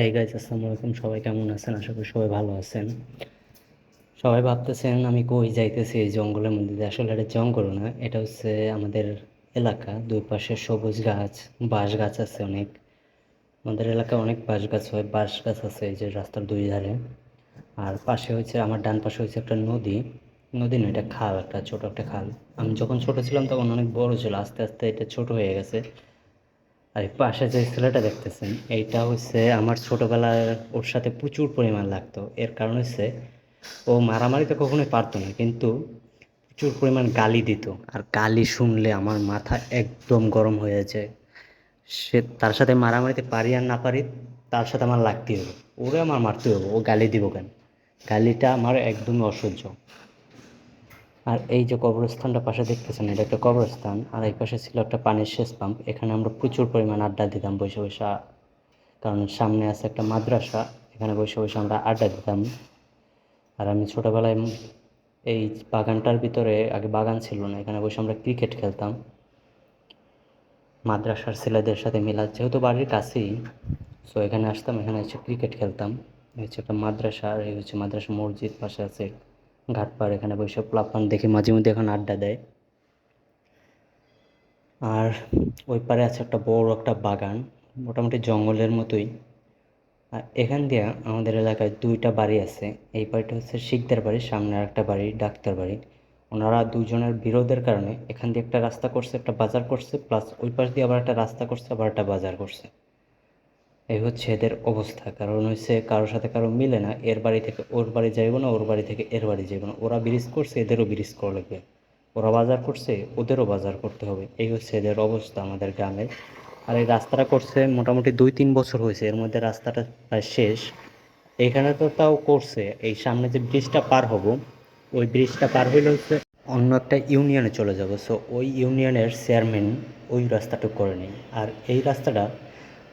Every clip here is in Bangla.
এই গাইজ আসসালামু আলাইকুম। সবাই কেমন আছেন? আশা করি সবাই ভালো আছেন। সবাই ভাবতেছেন আমি কই যাইতেছি এই জঙ্গলের মধ্যে আসলে এটা জঙ্গল না, এটা হচ্ছে আমাদের এলাকা। দুই পাশে সবুজ গাছ, বাঁশ গাছ আছে অনেক। আমাদের এলাকায় অনেক বাঁশ গাছ হয়, বাঁশ গাছ আছে এই যে রাস্তার দুই ধারে। আর পাশে হচ্ছে, আমার ডান পাশে হচ্ছে একটা নদী। নদী না, এটা খাল, একটা ছোট একটা খাল। আমি যখন ছোট ছিলাম তখন অনেক বড় ছিল, আস্তে আস্তে এটা ছোট হয়ে গেছে। আর পাশে যে ছেলেটা দেখতেছেন, এইটা হচ্ছে আমার ছোটবেলায় ওর সাথে প্রচুর পরিমাণ লাগতো। এর কারণ হচ্ছে ও মারামারি তো কখনোই পারতো না, কিন্তু প্রচুর পরিমাণ গালি দিত। আর গালি শুনলে আমার মাথা একদম গরম হয়ে যায়। সে তার সাথে মারামারিতে পারি আর না পারি, তার সাথে আমার লাগতেই হবে। ওরে আমার মারতে হবে, ও গালি দিব কেন? গালিটা আমার একদমই অসহ্য। আর এই যে কবরস্থানটা পাশে দেখতেছেন, এটা একটা কবরস্থান। আর এই পাশে ছিল একটা পানির সেচ পাম্প। এখানে আমরা প্রচুর পরিমাণ আড্ডা দিতাম, বসে বসে। কারণ সামনে আছে একটা মাদ্রাসা, এখানে বসে বসে আমরা আড্ডা দিতাম। আর আমি ছোটোবেলায় এই বাগানটার ভিতরে আগে বাগান ছিল না, এখানে বসে আমরা ক্রিকেট খেলতাম। মাদ্রাসার ছেলেদের সাথে মিলা যেহেতু বাড়ির কাছেই সো এখানে আসতাম, এখানে এসে ক্রিকেট খেলতাম। এই হচ্ছে একটা মাদ্রাসা, আর এই হচ্ছে মাদ্রাসা মসজিদ, পাশে আছে ঘাটপাড় এখানে বসে প্লাপান দেখে মাঝে মধ্যে এখন আড্ডা দেয়। আর ওই পারে আছে একটা বড় একটা বাগান, মোটামুটি জঙ্গলের মতোই। আর এখান দিয়ে আমাদের এলাকায় দুইটা বাড়ি আছে, এই বাড়িটা হচ্ছে শিখদের বাড়ি, সামনে আর একটা বাড়ি ডাক্তার বাড়ি। ওনারা দুজনের বিরোধের কারণে এখান দিয়ে একটা রাস্তা করছে, একটা বাজার করছে প্লাস ওই পাশ দিয়ে আবার একটা রাস্তা করছে, আবার একটা বাজার করছে। এই হচ্ছে এদের অবস্থা। কারণ হচ্ছে কারোর সাথে কারও মিলে না, এর বাড়ি থেকে ওর বাড়ি যাইব না, ওর বাড়ি থেকে এর বাড়ি যাইব না। ওরা ব্রিজ করছে, এদেরও ব্রিজ করা লাগবে। ওরা বাজার করছে, ওদেরও বাজার করতে হবে। এই হচ্ছে এদের অবস্থা আমাদের গ্রামে। আর এই রাস্তাটা করছে মোটামুটি দুই তিন বছর হয়েছে, এর মধ্যে রাস্তাটা প্রায় শেষ। এখানে তো তাও করছে, এই সামনে যে ব্রিজটা পার হব, ওই ব্রিজটা পার হইলে হচ্ছে অন্য একটা ইউনিয়নে চলে যাব। সো ওই ইউনিয়নের চেয়ারম্যান ওই রাস্তাটুকু করে নেই। আর এই রাস্তাটা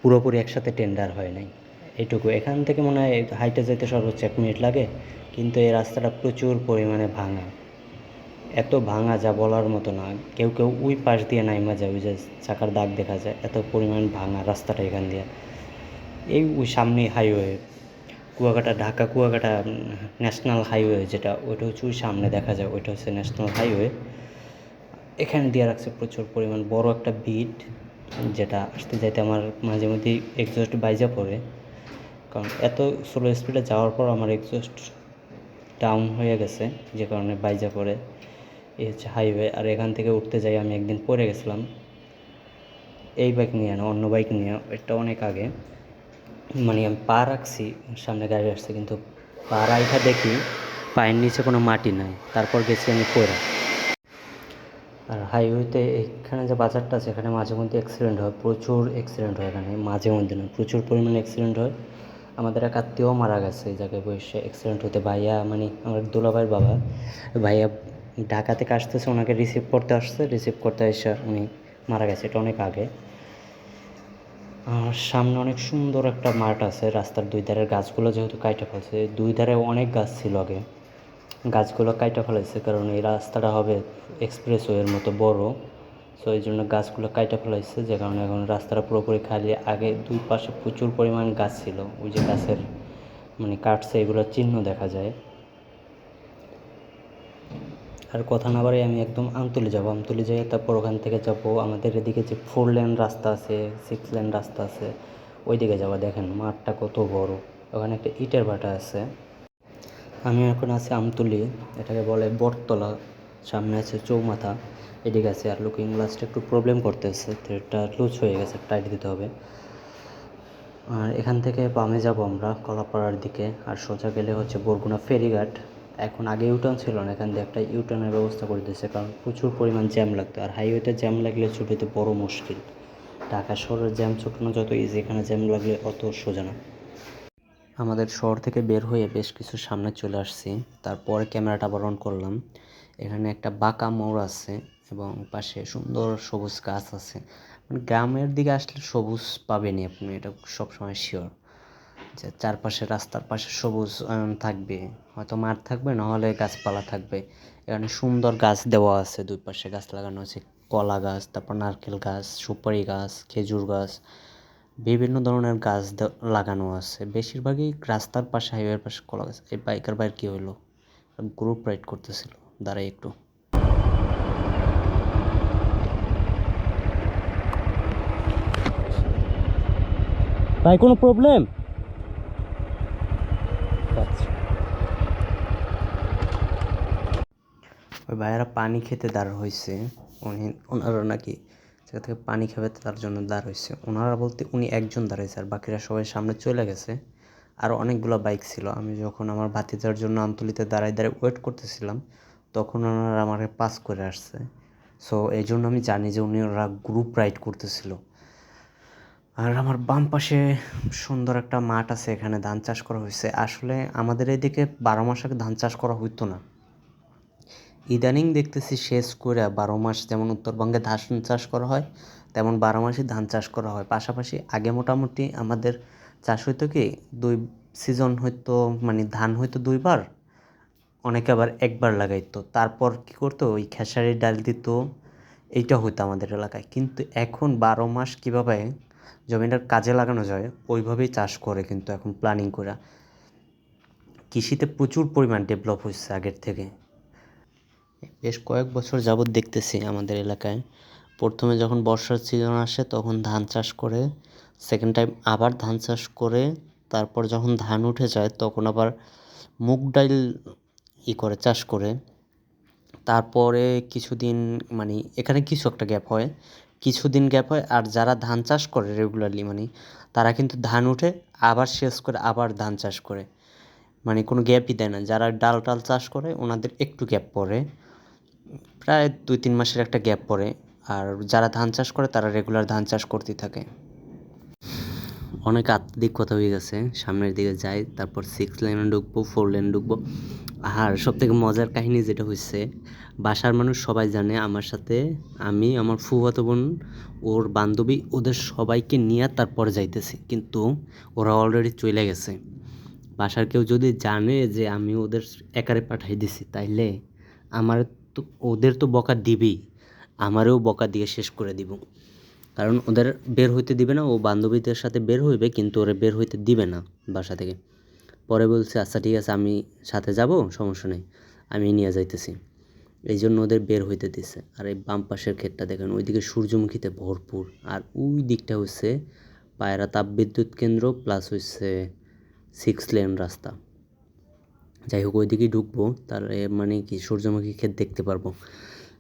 পুরোপুরি একসাথে টেন্ডার হয় নাই। এইটুকু এখান থেকে মনে হয় হাইটে যেতে সর্বোচ্চ এক মিনিট লাগে, কিন্তু এই রাস্তাটা প্রচুর পরিমাণে ভাঙা। এত ভাঙা যা বলার মতো না। কেউ কেউ ওই পাশ দিয়ে নাইমা যায়, ওই যে চাকার দাগ দেখা যায়। এত পরিমাণ ভাঙা রাস্তাটা এখান দিয়ে। এই ওই সামনে highway Kuakata, Dhaka Kuakata national highway যেটা, ওইটা হচ্ছে ওই সামনে দেখা যায়। ওইটা হচ্ছে ন্যাশনাল হাইওয়ে এখানে দিয়ে রাখছে প্রচুর পরিমাণ বড় একটা বিট যেটা আসতে যাইতে আমার মাঝে মধ্যেই এক্সস্ট বাইজা পড়ে। কারণ এত স্লো স্পিডে যাওয়ার পর আমার এক্সস্ট ডাউন হয়ে গেছে, যে কারণে বাইজা পড়ে। এই হচ্ছে হাইওয়ে আর এখান থেকে উঠতে যাই আমি একদিন পড়ে গেছিলাম। এই বাইক নিয়ে না, অন্য বাইক নিয়ে, এটা অনেক আগে। মানে আমি পা রাখছি, সামনে গাড়ি আসছে, কিন্তু পা রাইখা দেখি পায়ের নিচে কোনো মাটি নাই। তারপর গেছি আমি পড়ে। আর হাইওয়েতে এখানে যে বাজারটা আছে, এখানে মাঝে মধ্যে অ্যাক্সিডেন্ট হয়, প্রচুর অ্যাক্সিডেন্ট হয় এখানে, মাঝে মধ্যে না প্রচুর পরিমাণে অ্যাক্সিডেন্ট হয়। আমাদের এক আত্মীয় মারা গেছে এই জায়গায় বসে অ্যাক্সিডেন্ট হতে ভাইয়া মানে আমার দুলাভাইয়ের বাবা, ভাইয়া ঢাকা থেকে আসতেছে ওনাকে রিসিভ করতে আসছে রিসিভ করতে এসে উনি মারা গেছে, এটা অনেক আগে। আর সামনে অনেক সুন্দর একটা মাঠ আছে, রাস্তার দুই ধারের গাছগুলো যেহেতু কাইটা ফেলছে, দুই ধারে অনেক গাছ ছিল আগে। গাছগুলো কাইটা ফেলাইছে, কারণ এই রাস্তাটা হবে এক্সপ্রেস ওয়ের মতো বড়। সো এই জন্য গাছগুলো কাইটা ফেলাইছে, যে কারণে এখন রাস্তাটা পুরোপুরি খালি। আগে দুই পাশে প্রচুর পরিমাণ গাছ ছিল, ওই যে গাছের মানে কাটছে এগুলোর চিহ্ন দেখা যায়। আর কথা না বাড়ি আমি একদম আমতলি যাব। আমতলি যাই তারপর ওখান থেকে যাব, আমাদের এদিকে যে ফোর লেন রাস্তা আছে সিক্স লেন রাস্তা আছে ওই দিকে যাব। দেখেন মাঠটা কত বড়। ওখানে একটা ইটের ভাটা আছে। আমি এখন আছি আমতলি, এটাকে বলে বটতলা, সামনে আছে চৌমাথা, এদিকে আছে আর লুকিং গ্লাসটা একটু প্রবলেম করতেছে এটা লুজ হয়ে গেছে টাইট দিতে হবে। আর এখান থেকে বামে যাব আমরা, কলাপাড়ার দিকে, আর সোজা গেলে হচ্ছে বরগুনা ফেরিঘাট। এখন আগে ইউটার্ন ছিল না, এখান দিয়ে একটা ইউটার্নের ব্যবস্থা করে দিয়েছে, কারণ প্রচুর পরিমাণ জ্যাম লাগতো, আর হাইওয়েতে জ্যাম লাগলে ছুটিতে বড় মুশকিল। ঢাকা শহরের জ্যাম ছুটানো যত ইজি এখানে জ্যাম লাগলে অত সোজা না। আমাদের শহর থেকে বের হয়ে বেশ কিছু সামনে চলে আসছি। তারপরে ক্যামেরাটা আবার অন করলাম। এখানে একটা বাঁকা মোড় আছে এবং পাশে সুন্দর সবুজ গাছ আছে। মানে গ্রামের দিকে আসলে সবুজ পাবেনই আপনি, এটা সবসময় শিওর যে চারপাশে রাস্তার পাশে সবুজ থাকবে। হয়তো মাঠ থাকবে, নাহলে গাছপালা থাকবে। এখানে সুন্দর গাছ দেওয়া আছে, দুই পাশে গাছ লাগানো আছে। কলা গাছ, তারপর নারকেল গাছ, সুপারি গাছ, খেজুর গাছ। বিভিন্ন ধরনের গাছ লাগানো আছে। বেশিরভাগই রাস্তার পাশে হাইওয়ের পাশে কলা গাছ। এই বাইকার বাইর কি হইল? গ্রুপ রাইড করতেছিল। দাঁড়াই একটু। ভাই কোনো প্রবলেম ওই ভাইয়েরা পানি খেতে দাঁড় হয়েছে উনি ওনারা নাকি জায়গা থেকে পানি খাবে তার জন্য দাঁড় হয়েছে ওনারা বলতে উনি একজন দাঁড়াইছে আর বাকিরা সবাই সামনে চলে গেছে। আর অনেকগুলো বাইক ছিল। আমি যখন আমার ভাতিজার জন্য আমতলিতে দাঁড়ায় দাঁড়ায় ওয়েট করতেছিলাম, তখন ওনারা আমাকে পাস করে আসছে। সো এই জন্য আমি জানি যে উনি ওরা গ্রুপ রাইড করতেছিল। আর আমার বাম পাশে সুন্দর একটা মাঠ আছে, এখানে ধান চাষ করা হয়েছে আসলে আমাদের এদিকে বারো মাস আগে ধান চাষ করা হইতো না। ইদানিং দেখতেছি শেষ করে বারো মাস যেমন উত্তরবঙ্গে ধান চাষ করা হয়, তেমন বারো মাসই ধান চাষ করা হয়। পাশাপাশি আগে মোটামুটি আমাদের চাষ হইতো কি, দুই সিজন হয়তো মানে ধান হয়তো দুইবার, অনেকে আবার একবার লাগাইতো। তারপর কি করতো, ওই খেসারির ডাল দিত, এইটা হইতো আমাদের এলাকায়। কিন্তু এখন বারো মাস কীভাবে জমিটার কাজে লাগানো যায়, ওইভাবেই চাষ করে কিন্তু এখন প্ল্যানিং করা কৃষিতে প্রচুর পরিমাণ ডেভেলপ হয়েছে আগের থেকে। বেশ কয়েক বছর যাবৎ দেখতেছি আমাদের এলাকায়। প্রথমে যখন বর্ষার সিজন আসে, তখন ধান চাষ করে সেকেন্ড টাইম আবার ধান চাষ করে, তারপর যখন ধান উঠে যায়, তখন আবার মুগ ডাইল ই করে, চাষ করে। তারপরে কিছুদিন মানে এখানে কিছু একটা গ্যাপ হয়। কিছুদিন গ্যাপ হয়, আর যারা ধান চাষ করে রেগুলারলি মানে তারা কিন্তু ধান উঠে, আবার শেষ করে, আবার ধান চাষ করে। মানে কোনো গ্যাপই দেয় না। যারা ডাল টাল চাষ করে, ওনাদের একটু গ্যাপ পড়ে। প্রায় দুই, তিন মাসের একটা গ্যাপ পড়ে। আর যারা ধান চাষ করে, তারা রেগুলার ধান চাষ করতেই থাকে। অনেক আত্মিক কথা হয়ে গেছে। সামনের দিকে যাই, তারপর সিক্স লেনে ঢুকবো ফোর লেন ঢুকবো। আর সব থেকে মজার কাহিনী যেটা হচ্ছে বাসার মানুষ সবাই জানে, আমার সাথে আমি, আমার ফুফাতো বোন, ওর বান্ধবী, ওদের সবাইকে নিয়ে তারপর যাইতেছি। কিন্তু ওরা অলরেডি চলে গেছে। বাসার কেউ যদি জানে যে আমি ওদের একারে পাঠাই দিছি, তাইলে আমার তো ওদের তো বকা দিবেই। আমারও বকা দিয়ে শেষ করে দিব। কারণ ওদের বের হইতে দিবে না, ও বান্ধবীদের সাথে বের হইবে, কিন্তু ওরা বের হইতে দিবে না বাসা থেকে। পরে বলছে আচ্ছা ঠিক আছে, আমি সাথে যাব, সমস্যা নেই, আমি নিয়ে যাইতেছি। এই জন্য ওদের বের হইতে দিছে। আর এই বাম পাশের ক্ষেতটা দেখেন, ওইদিকে সূর্যমুখীতে ভরপুর। আর ওই দিকটা হচ্ছে পায়রা তাপবিদ্যুৎ কেন্দ্র প্লাস হচ্ছে সিক্স লেন রাস্তা। যাই হোক ওইদিকেই ঢুকবো। তাহলে মানে কি, সূর্যমুখী ক্ষেত দেখতে পারব।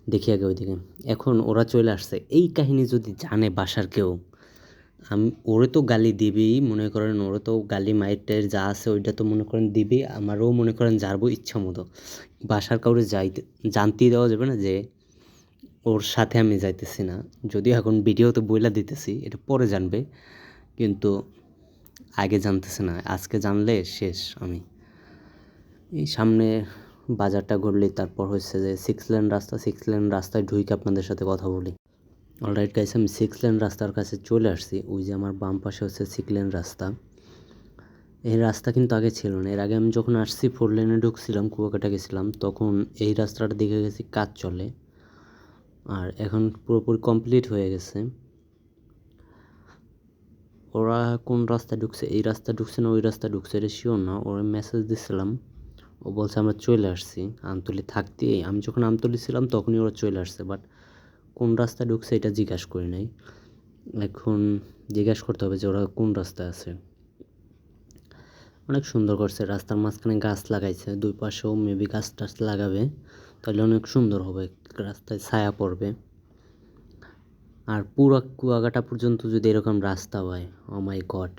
দেখি আগে ওইদিকে। এখন ওরা চলে আসছে। এই কাহিনী যদি জানে বাসার কেউ, আমি, ওরে তো গালি দিবেই মনে করেন ওরে তো গালি মাইটের যা আছে ওইটা তো মনে করেন দিবেই আমারও মনে করেন জারবো ইচ্ছা মতো। বাসার কাউরে যাইতে জানতেই দেওয়া যাবে না যে, ওর সাথে আমি যাইতেছি না। যদিও এখন ভিডিওতে বইলা দিতেছি, এটা পরে জানবে। কিন্তু আগে জানতেছে না, আজকে জানলে শেষ আমি। এই সামনে বাজারটা ঘুরলেই তারপর হচ্ছে যে সিক্স লেন রাস্তা সিক্স লেন রাস্তায় ঢুকে আপনাদের সাথে কথা বলি। অলরাইট গাইস আমি সিক্স লেন রাস্তার কাছে চলে আসছি। ওই যে আমার বাম পাশে হচ্ছে সিক্স লেন রাস্তা। এই রাস্তা কিন্তু আগে ছিল না। এর আগে আমি যখন আসছি ফোর লেনে ঢুকছিলাম, কুয়াকাটা গেছিলাম, তখন এই রাস্তাটা দেখে গেছি, কাজ চলে। আর এখন পুরোপুরি কমপ্লিট হয়ে গেছে। ওরা কোন রাস্তা ঢুকছে? এই রাস্তা ঢুকছে না, ওই রাস্তা ঢুকছে, এটা শিওর না। ওরা মেসেজ দিছিলাম ও বলছে, আমরা চলে আসছি, আমতলি থাকতেই। আমি যখন আমতলি ছিলাম, তখনই ওরা চলে আসছে বাট কোন রাস্তা ঢুকছে এটা জিজ্ঞাসা করি নাই। এখন জিজ্ঞাসা করতে হবে যে ওরা কোন রাস্তায় আছে। অনেক সুন্দর করছে, রাস্তার মাঝখানে গাছ লাগাইছে, দুই পাশেও মেবি গাছ টাছ লাগাবে, তাহলে অনেক সুন্দর হবে, রাস্তায় ছায়া পড়বে। আর পুরো কুয়াকাটা পর্যন্ত যদি এরকম রাস্তা হয় ও মাই গড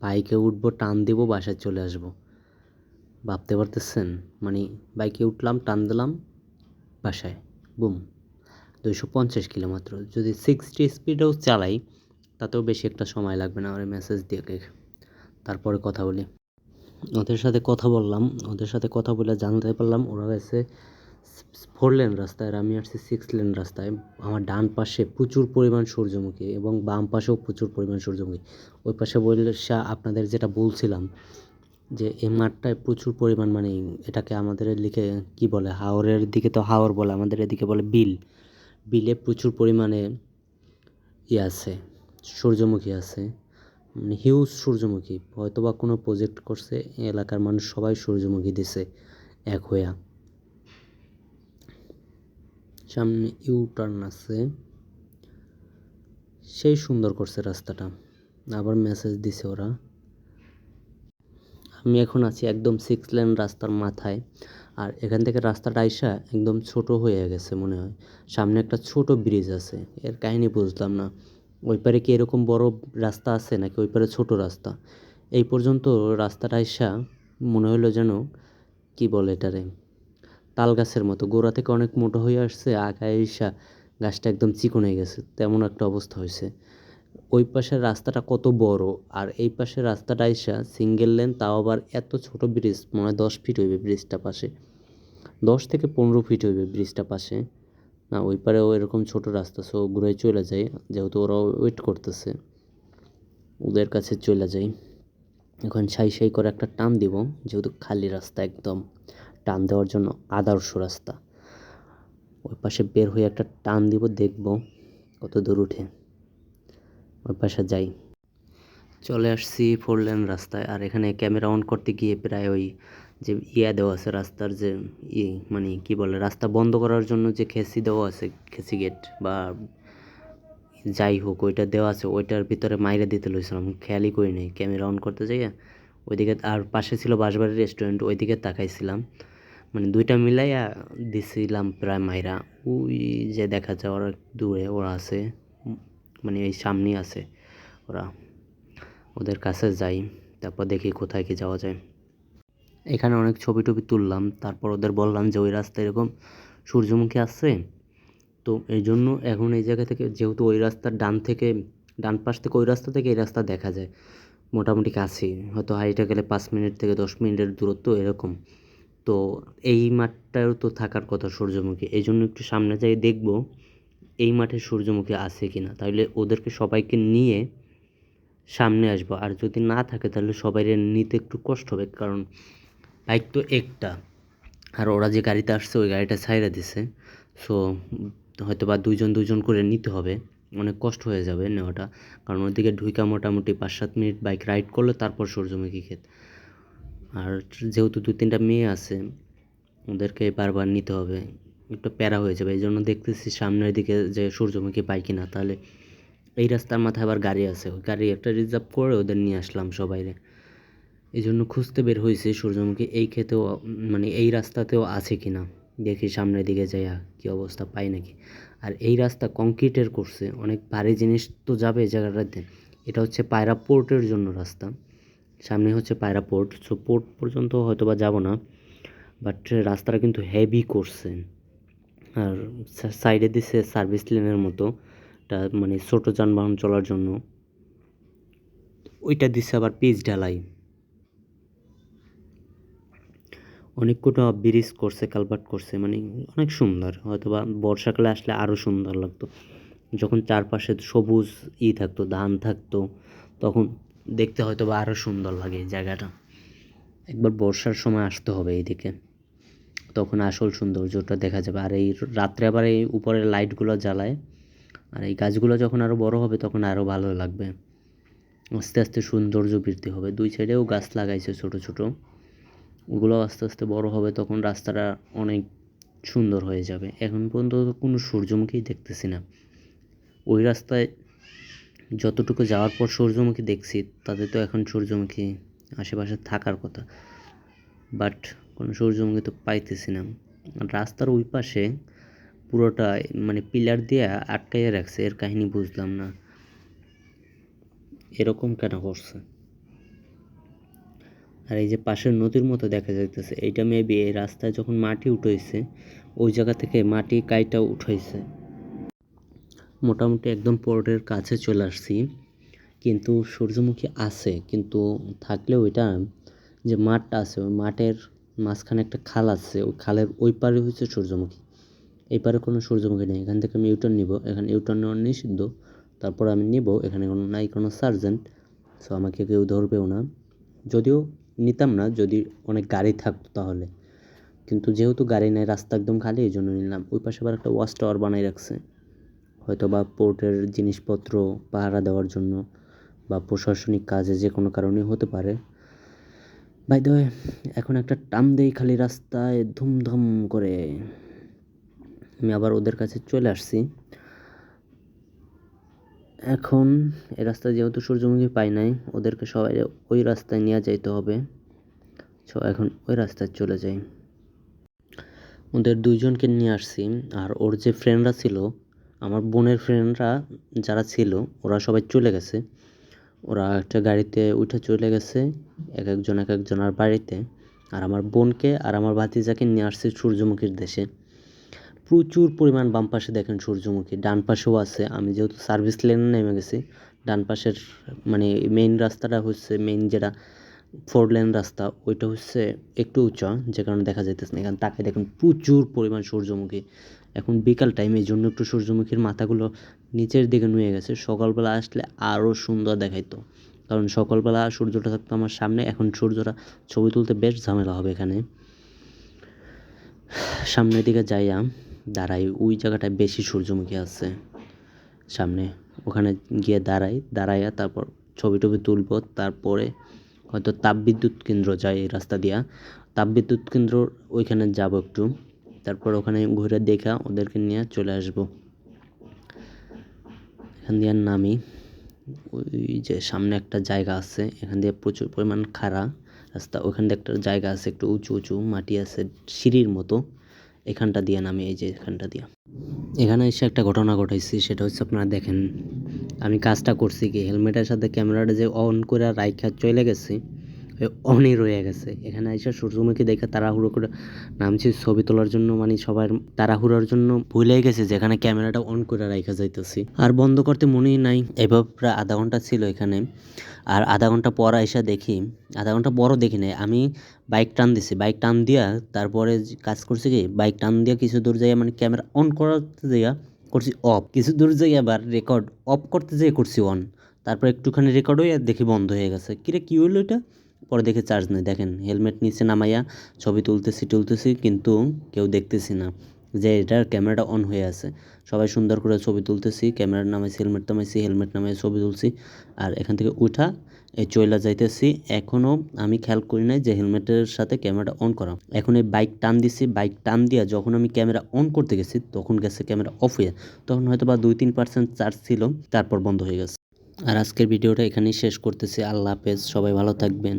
বাইকে উঠবো, টান দিব, বাসায় চলে আসব। ভাবতে পারতেছেন? মানে বাইকে উঠলাম টান দিলাম বাসায়, বুম। দুইশো পঞ্চাশ কিলো মাত্র। যদি সিক্সটি স্পিডেও চালাই, তাতেও বেশি একটা সময় লাগবে না আমার মেসেজ দিয়ে তারপরে কথা বলি। ওদের সাথে কথা বললাম। ওদের সাথে কথা বলে জানতে পারলাম, ওরা গেছে ফোর লেন রাস্তায় আমি আসছি সিক্স লেন রাস্তায়। আমার ডান পাশে প্রচুর পরিমাণ সূর্যমুখী এবং বাম পাশেও প্রচুর পরিমাণ সূর্যমুখী। ওই পাশে বললে আপনাদের যেটা বলছিলাম যে এই মাঠটায় প্রচুর পরিমাণ মানে এটাকে আমাদের লিখে কি বলে, হাওরের দিকে তো হাওর বলে, আমাদের এদিকে বলে বিল। বিলে প্রচুর পরিমাণে ই আছে, সূর্যমুখী আছে মানে হিউজ সূর্যমুখী। হয়তো বা কোনো প্রজেক্ট করছে, এলাকার মানুষ সবাই সূর্যমুখী দিছে, এক হইয়া। সামনে ইউ টার্ন আছে। সেই সুন্দর করছে রাস্তাটা। আবার মেসেজ দিছে ওরা। আমি এখন আছি একদম সিক্স লেন রাস্তার মাথায়। আর এখান থেকে রাস্তাটা আইসা একদম ছোট হয়ে গেছে মনে হয়। সামনে একটা ছোট ব্রিজ আছে। এর কাহিনী বুঝলাম না। ওই পারে কি এরকম বড় রাস্তা আছে নাকি ওই পারে ছোট রাস্তা? এই পর্যন্ত রাস্তাটা আইসা মনে হলো যেন, কি বলে এটারে? তাল গাছের মতো। গোড়া থেকে অনেক মোটা হয়ে আসছে, আগায় আইসা গাছটা একদম চিকন হয়ে গেছে। তেমন একটা অবস্থা হয়েছে ওই পাশের রাস্তাটা কত বড়, আর এই পাশের রাস্তাটা আইসা সিঙ্গেল লেন তাও আবার এত ছোট ব্রিজ মনে হয় দশ ফিট হইবে ব্রিজটা পাশে। দশ থেকে পনেরো ফিট হইবে ব্রিজটা পাশে। না, ওই পারেও এরকম ছোট রাস্তা সো ঘুরে চলে যায় যেহেতু ওরা ওয়েট করতেছে। ওদের কাছে চলে যাই। এখন সাই সাই করে একটা টান দিব, যেহেতু খালি রাস্তা একদম। টান দেওয়ার জন্য আদর্শ রাস্তা। ওই পাশে বের হয়ে একটা টান দিব, দেখব কত দূর উঠে। ওই পাশে যাই। চলে আসছি ফোর লেন রাস্তায় আর এখানে ক্যামেরা অন করতে গিয়ে প্রায় ওই যে ইয়া দেওয়া আছে, রাস্তার যে ই মানে কি বলে, রাস্তা বন্ধ করার জন্য যে খেসি দেওয়া আছে, খেসি গেট বা যাই হোক ওইটা দেওয়া আছে, ওইটার ভিতরে মাইরে দিতে লইছিলাম, খেয়ালই করি নাই। ক্যামেরা অন করতে যাই ওইদিকে আর পাশে ছিল বাঁশবাড়ির রেস্টুরেন্ট ওইদিকে তাকাইছিলাম। মানে দুইটা মিলাইয়া দিছিলাম প্রায় মাইরা। ওই যে দেখা যায় ওরা দূরে ওরা আছে মানে এই সামনেই আছে। ওরা ওদের কাছে যাই, তারপর দেখি কোথায় কি যাওয়া যায়। এখানে অনেক ছবি টবি তুললাম, তারপর ওদের বললাম যে, ওই রাস্তা এরকম সূর্যমুখী আসছে? তো এই জন্য এখন এই জায়গা থেকে, যেহেতু ওই রাস্তার ডান থেকে, ডান পাশ থেকে ওই রাস্তা থেকে এই রাস্তা দেখা যায়। মোটামুটি কাছেই। হয়তো হাইটে গেলে পাঁচ মিনিট থেকে দশ মিনিটের দূরত্ব এরকম। তো এই মাঠটাও তো থাকার কথা সূর্যমুখী। এই জন্য একটু সামনে যাই দেখব। এই মাঠে সূর্যমুখী আছে কি না? তাহলে ওদেরকে সবাইকে নিয়ে সামনে আসব। আর যদি না থাকে, তাহলে সবাই নিতে একটু কষ্ট হবে, কারণ বাইক তো একটা। আর ওরা যে গাড়িতে আসছে, ওই গাড়িটা ছাইড়া দিছে। সো হয়তো বা দুইজন দুজন করে নিতে হবে। অনেক কষ্ট হয়ে যাবে নেওয়াটা। কারণ ওইদিকে ঢুইকা মোটামুটি পাঁচ সাত মিনিট বাইক রাইড করলে তারপর সূর্যমুখী ক্ষেত। আর যেহেতু দু তিনটা মেয়ে আছে, ওদেরকে বারবার নিতে হবে। একটু প্যারা হয়ে যাবে। এই জন্য দেখতেছি সামনের দিকে যে সূর্যমুখী পাই কিনা। তাহলে এই রাস্তার মাথায় আবার গাড়ি আছে। ওই গাড়ি একটা রিজার্ভ করে ওদের নিয়ে আসলাম সবাইরে। এই জন্য খুঁজতে বের হয়েছে সূর্যমুখী। এই ক্ষেতেও মানে এই রাস্তাতেও আছে কি না দেখি সামনের দিকে যাইয়া কি অবস্থা পাই নাকি? আর এই রাস্তা কংক্রিটের করছে। অনেক ভারী জিনিস তো যাবে জায়গাটাতে এটা হচ্ছে পায়রা পোর্টের জন্য রাস্তা। সামনে হচ্ছে পায়রা পোর্ট। সো পোর্ট পর্যন্ত হয়তো বা যাব না। বাট রাস্তাটা কিন্তু হেভি করছে। আর সাইডে দিছে সার্ভিস লেনের মতো। এটা মানে ছোট যানবাহন চলার জন্য। ওইটা দিছে আবার পিচ ঢালাই। অনেক কোটা ব্রিজ করছে কালভার্ট করছে মানে অনেক সুন্দর। হয়তো বা বর্ষাকালে আসলে আরও সুন্দর লাগতো। যখন চারপাশে সবুজ ই থাকতো, ধান থাকতো, তখন দেখতে হয়তো বা আরও সুন্দর লাগে জায়গাটা। একবার বর্ষার সময় আসতে হবে এইদিকে। তখন আসল সৌন্দর্যটা দেখা যাবে। আর এই রাত্রে আবার এই উপরের লাইটগুলো জ্বালায়, আর এই গাছগুলো যখন আরও বড় হবে তখন আরও ভালো লাগবে। আস্তে আস্তে সৌন্দর্য বৃদ্ধি হবে। দুই সাইডেও গাছ লাগাইছে ছোট ছোট। ওগুলো আস্তে আস্তে বড় হবে তখন রাস্তাটা অনেক সুন্দর হয়ে যাবে। এখন পর্যন্ত কোনো সূর্যমুখী দেখতেছি না। ওই রাস্তায় যতটুকু যাওয়ার পর সূর্যমুখী দেখছি, তাতে তো এখন সূর্যমুখী আশেপাশে থাকার কথা। বাট কোনো সূর্যমুখী তো পাইতেছি না রাস্তার ওই পাশে পুরোটা মানে পিলার দিয়ে আটকাইয়ে রাখছে, এর কাহিনী বুঝলাম না। এরকম কেন করছে? আর এই যে পাশের নদীর মতো দেখা যাইতেছে, এইটা মেবি এই রাস্তায় যখন মাটি উঠাইছে, ওই জায়গা থেকে মাটি কাইটা উঠাইছে। মোটামুটি একদম পোর্টের কাছে চলে আসছি, কিন্তু সূর্যমুখী আছে, কিন্তু থাকলেও ওইটা যে মাঠটা আছে, ওই মাঠের মাঝখানে একটা খাল আছে, ওই খালের ওই পারে হচ্ছে সূর্যমুখী। এই পারে কোনো সূর্যমুখী নেই, এখান থেকে আমি ইউটার্ন নিব। এখানে ইউটার্ন নেওয়া নিষিদ্ধ, তারপর আমি নিব, এখানে কোনো নাই, কোনো সার্জেন্ট সো আমাকে কেউ ধরবেও না। যদিও নিতাম না, যদি অনেক গাড়ি থাকতো তাহলে। কিন্তু যেহেতু গাড়ি নেই, রাস্তা একদম খালি, এই জন্য নিলাম। ওই পাশে আবার একটা ওয়াচ টাওয়ার বানাই রাখছে। হয়তো বা পোর্টের জিনিসপত্র পাহারা দেওয়ার জন্য বা প্রশাসনিক কাজে যে কোনো কারণে হতে পারে। বাই দ্য এখন একটা টান দেই খালি রাস্তায় ধুমধাম করে। আমি আবার ওদের কাছে চলে আসছি। এখন এই রাস্তায় যেহেতু সূর্যমুখী পাই নাই, ওদেরকে সবাই ওই রাস্তায় নিয়ে যাইতে হবে। সো এখন ওই রাস্তায় চলে যাই। ওদের দুইজনকে নিয়ে আসছি। আর ওর যে ফ্রেন্ডরা ছিল, আমার বোনের ফ্রেন্ডরা যারা ছিল, ওরা সবাই চলে গেছে। ওরা একটা গাড়িতে উঠে চলে গেছে, এক একজন, এক একজনের বাড়িতে। আর আমার বোনকে আর আমার ভাতিজাকে নিয়ে আসছে সূর্যমুখীর দেশে। প্রচুর পরিমাণ বাম পাশে দেখেন সূর্যমুখী, ডান পাশেও আছে। আমি যেহেতু সার্ভিস লেনে নেমে গেছি, ডান পাশের মানে মেইন রাস্তাটা হচ্ছে মেইন যেটা ফোর লেন রাস্তা, ওইটা হচ্ছে একটু উঁচা, যে কারণে দেখা যাইতেছে না। এখানে তাকায় দেখুন প্রচুর পরিমাণ সূর্যমুখী। এখন বিকাল টাইম এই জন্য একটু সূর্যমুখীর মাথাগুলো নিচের দিকে নুয়ে গেছে। সকালবেলা আসলে আরও সুন্দর দেখাইতো। কারণ সকালবেলা সূর্যটা থাকতো আমার সামনে, এখন সূর্যটা ছবি তুলতে বেশ ঝামেলা হবে এখানে। সামনের দিকে যাইয়া দাঁড়াই, ওই জায়গাটায় বেশি সূর্যমুখী আছে। সামনে, ওখানে গিয়ে দাঁড়াই, দাঁড়াইয়া তারপর ছবি টবি তুলবো। তারপরে হয়তো তাপবিদ্যুৎ কেন্দ্র যায় এই রাস্তা দিয়া। তাপবিদ্যুৎ কেন্দ্র ওইখানে যাব একটু। তারপর ওখানে ঘুরে দেখা, ওদেরকে নিয়ে চলে আসব। এখান দিয়ে আর নামি। ওই যে সামনে একটা জায়গা আছে, এখান দিয়ে প্রচুর পরিমাণ খাড়া রাস্তা। ওখান দিয়ে একটা জায়গা আছে, একটু উঁচু উঁচু মাটি আছে, সিঁড়ির মতো। এখানটা দিয়ে নামি, এই যে এখানটা দিয়া। এখানে এসে একটা ঘটনা ঘটাইছি, সেটা হচ্ছে আপনারা দেখেন, আমি কাজটা করছি কি, হেলমেটের সাথে ক্যামেরাটা যে অন করে রাইখা চলে গেছি অনই রয়ে গেছে। এখানে এসে সূর্যমুখী দেখে তাড়াহুড়ো করে নামছি, ছবি তোলার জন্য মানে সবার তাড়াহুড়োর জন্য ভুলে গেছে যে এখানে ক্যামেরাটা অন করে রাইখা যাইতেছি। আর বন্ধ করতে মনেই নাই, এভাবে প্রায় আধা ঘণ্টা ছিল এখানে। আর আধা ঘণ্টা পর এসে দেখি, আধা ঘণ্টা পরও দেখি নাই, আমি বাইক টান দিছি, বাইক টান দিয়া তারপরে কাজ করছি কি, বাইক টান দিয়া কিছু দূর যাইয়া মানে ক্যামেরা অন করতে যাইয়া করছি অফ, কিছু দূর যাই আবার রেকর্ড অফ করতে যেয়ে করছি অন। তারপর একটুখানি রেকর্ড হয়ে দেখি বন্ধ হয়ে গেছে। কিরে, কী হলো এটা? পরে দেখে চার্জ নেই। দেখেন, হেলমেট নিচে নামাইয়া ছবি তুলতেছি তুলতেছি, কিন্তু কেউ দেখতেছি না যে এটার ক্যামেরাটা অন হয়ে আছে। সবাই সুন্দর করে ছবি তুলতেছি, ক্যামেরা নামাইছি, হেলমেট নামাইছি, হেলমেট নামাই ছবি তুলছি। আর এখান থেকে উঠা, এই চইলা যাইতেছি। এখনও আমি খেয়াল করি নাই যে হেলমেটের সাথে ক্যামেরাটা অন করা। এখন এই বাইক টান দিছি বাইক টান দিয়া যখন আমি ক্যামেরা অন করতে গেছি, তখন গেছে ক্যামেরা অফ হয়ে। তখন হয়তো বা দুই তিন পার্সেন্ট চার্জ ছিল, তারপর বন্ধ হয়ে গেছে। আর আজকের ভিডিওটা এখানেই শেষ করতেছি। আল্লাহ হাফেজ, সবাই ভালো থাকবেন।